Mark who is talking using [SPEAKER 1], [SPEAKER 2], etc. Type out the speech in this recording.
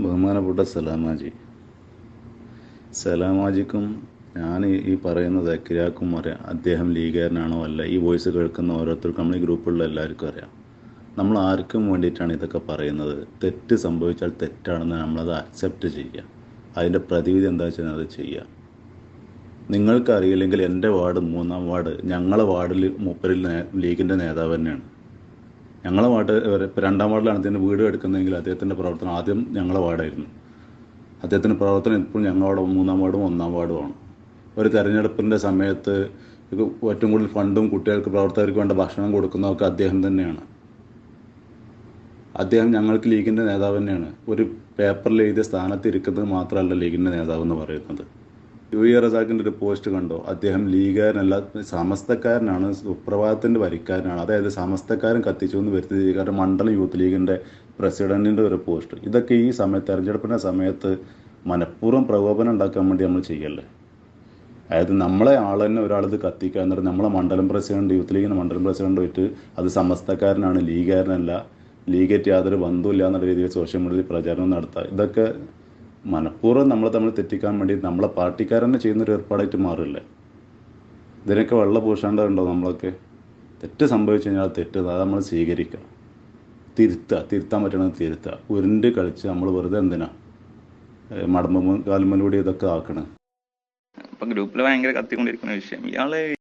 [SPEAKER 1] ബഹുമാനപ്പെട്ട സലാമാജി. സലാമാജിക്കും ഞാൻ ഈ- പറയുന്ന ദക്കിരാക്കും അറിയാം. അദ്ദേഹം ലീഗുകാരനാണോ അല്ല ഈ വോയിസ് കേൾക്കുന്ന ഓരോരുത്തർക്കും നമ്മൾ ഈ ഗ്രൂപ്പിലുള്ള എല്ലാവർക്കും അറിയാം. നമ്മൾ ആർക്കും വേണ്ടിയിട്ടാണ് ഇതൊക്കെ പറയുന്നത്. തെറ്റ് സംഭവിച്ചാൽ തെറ്റാണെന്ന് നമ്മളത് അക്സെപ്റ്റ് ചെയ്യുക. അതിന്റെ പ്രതിവിധി എന്താ വെച്ചാൽ അത് ചെയ്യുക. നിങ്ങൾക്കറിയില്ലെങ്കിൽ എന്റെ വാർഡ് മൂന്നാം വാർഡ് ഞങ്ങളെ വാർഡിൽ മൂപ്പരിൽ ലീഗിന്റെ നേതാവ് തന്നെയാണ്. ഞങ്ങളെ വാർഡ് ഇപ്പോൾ രണ്ടാം വാർഡിലാണ് അദ്ദേഹത്തിന്റെ വീട് എടുക്കുന്നതെങ്കിൽ അദ്ദേഹത്തിന്റെ പ്രവർത്തനം ആദ്യം ഞങ്ങളെ വാർഡായിരുന്നു. അദ്ദേഹത്തിന്റെ പ്രവർത്തനം ഇപ്പോൾ ഞങ്ങളുടെ മൂന്നാം വാർഡും ഒന്നാം വാർഡുമാണ്. ഒരു തെരഞ്ഞെടുപ്പിന്റെ സമയത്ത് ഏറ്റവും കൂടുതൽ ഫണ്ടും കുട്ടികൾക്ക് പ്രവർത്തകർക്ക് വേണ്ട ഭക്ഷണം കൊടുക്കുന്നതൊക്കെ അദ്ദേഹം തന്നെയാണ്. അദ്ദേഹം ഞങ്ങൾക്ക് ലീഗിന്റെ നേതാവ് തന്നെയാണ്. ഒരു പേപ്പറിൽ എഴുതിയ സ്ഥാനത്ത് ഇരിക്കുന്നത് മാത്രമല്ല ലീഗിന്റെ നേതാവ് എന്ന് പറയുന്നത്. യു ഇ ഒരു പോസ്റ്റ് കണ്ടോ? അദ്ദേഹം ലീഗുകാരനല്ല സമസ്തക്കാരനാണ് സുപ്രഭാതത്തിന്റെ വരിക്കാരനാണ്. അതായത് സമസ്തക്കാരൻ കത്തിച്ചു എന്ന് വരുത്തി കാരണം മണ്ഡലം യൂത്ത് ലീഗിന്റെ പ്രസിഡന്റിന്റെ ഒരു പോസ്റ്റ്. ഇതൊക്കെ ഈ സമയത്ത് തെരഞ്ഞെടുപ്പിന്റെ സമയത്ത് മനഃപൂർവം പ്രകോപനം ഉണ്ടാക്കാൻ വേണ്ടി നമ്മൾ ചെയ്യല്ലേ? അതായത് നമ്മളെ ആൾ തന്നെ ഒരാളിത് കത്തിക്കുക എന്നിട്ട് നമ്മളെ മണ്ഡലം പ്രസിഡന്റ് യൂത്ത് ലീഗിന്റെ മണ്ഡലം പ്രസിഡന്റ് പോയിട്ട് അത് സമസ്തക്കാരനാണ് ലീഗുകാരനല്ല ലീഗറ്റ് യാതൊരു ബന്ധമില്ല എന്നുള്ള രീതിയിൽ സോഷ്യൽ മീഡിയയിൽ പ്രചാരണം നടത്തുക. ഇതൊക്കെ മനഃപൂർവം നമ്മൾ തമ്മിൽ തെറ്റിക്കാൻ വേണ്ടി നമ്മളെ പാർട്ടിക്കാരനെ ചെയ്യുന്നൊരു ഏർപ്പാടായിട്ട് മാറില്ലേ? ഇതിനൊക്കെ വെള്ള പൂശാണ്ടതുണ്ടോ നമ്മളൊക്കെ? തെറ്റ് സംഭവിച്ചു കഴിഞ്ഞാൽ തെറ്റ് അത് നമ്മൾ സ്വീകരിക്കുക. തിരുത്തുക തിരുത്താൻ പറ്റണമെങ്കിൽ തിരുത്തുക. ഉരുണ്ട് കളിച്ച് നമ്മൾ വെറുതെ എന്തിനാ? മടമ്പ കാലുമ്മലൂടി ഇതൊക്കെ ആക്കണേ.
[SPEAKER 2] ഇപ്പൊ ഗ്രൂപ്പിൽ ഭയങ്കര കത്തിക്കൊണ്ടിരിക്കുന്ന വിഷയം. ഇയാൾ